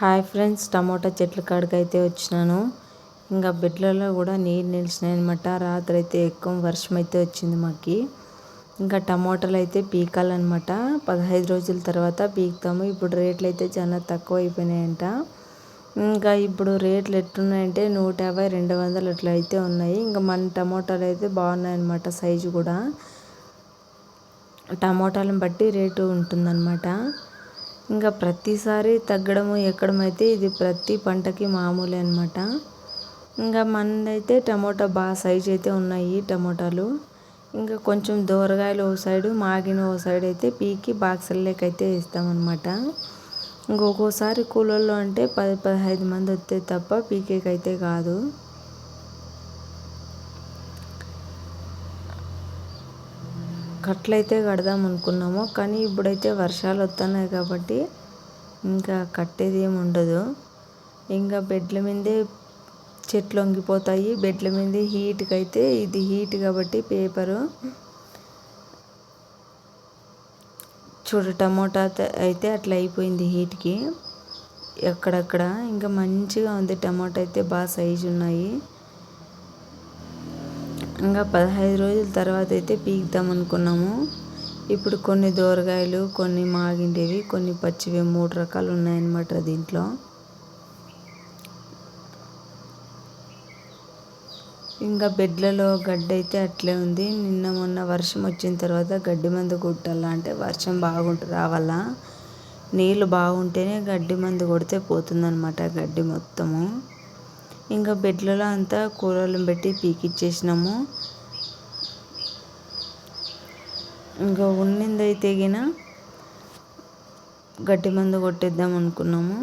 Hi friends tomato చెట్ల కాడికి అయితే వచ్చినాను. ఇంకా బిడ్డలలో కూడా నీరు నిలిచినాయి అనమాట రాత్రి అయితే ఎక్కువ వర్షం అయితే వచ్చింది మాకు. ఇంకా టమోటాలు అయితే పీకాలన్నమాట. పదహైదు రోజుల తర్వాత పీకుతాము. ఇప్పుడు రేట్లు అయితే చాలా తక్కువ అయిపోయినాయంట ఇంకా ఇప్పుడు రేట్లు ఎట్లున్నాయంటే నూట యాభై రెండు వందలు అట్లా అయితే ఉన్నాయి. ఇంకా మన టమోటాలు అయితే బాగున్నాయన్నమాట సైజు కూడా. టమోటాలను బట్టి రేటు ఉంటుందన్నమాట. ఇంకా ప్రతిసారి తగ్గడము ఎక్కడం అయితే ఇది ప్రతి పంటకి మామూలే అనమాట ఇంకా మనదైతే టమోటా బాగా సైజ్ అయితే ఉన్నాయి టమోటాలు. ఇంకా కొంచెం దూరగాయలు ఓ సైడు మాగిన ఓ సైడ్ అయితే పీకి బాక్సుల్లోకి అయితే వేస్తామన్నమాట ఇంకొకసారి కూలర్లో అంటే పది పదహైదు మంది వస్తే తప్ప పీకేకైతే కాదు. కట్లయితే కడదాం అనుకున్నాము కానీ ఇప్పుడైతే వర్షాలు వస్తున్నాయి కాబట్టి ఇంకా కట్టేది ఏమి ఉండదు. ఇంకా బెడ్ల మీదే చెట్లు వంగిపోతాయి. బెడ్ల మీద హీట్కి అయితే ఇది హీట్ కాబట్టి పేపరు చూడు టమోటా అయితే అట్లా అయిపోయింది హీట్కి. ఎక్కడక్కడ ఇంకా మంచిగా ఉంది టమాటా అయితే బాగా సైజు ఉన్నాయి ఇంకా పదహైదు రోజుల తర్వాత అయితే పీకుదాం అనుకున్నాము. ఇప్పుడు కొన్ని దూరగాయలు కొన్ని మాగిండేవి కొన్ని పచ్చివి మూడు రకాలు ఉన్నాయన్నమాట దీంట్లో. ఇంకా బెడ్లలో గడ్డి అయితే అట్లే ఉంది. నిన్న మొన్న వర్షం వచ్చిన తర్వాత గడ్డి మందు కొట్టాలా అంటే వర్షం బాగుంటుంది రావాలా? నీళ్ళు బాగుంటేనే గడ్డి మందు కొడితే పోతుందన్నమాట గడ్డి మొత్తము. ఇంకా బెడ్లలో అంతా కూరలను పెట్టి పీకిచ్చేసినాము. ఇంకా ఉన్నిందైతే గిన గడ్డి మందు కొట్టేద్దాం అనుకున్నాము.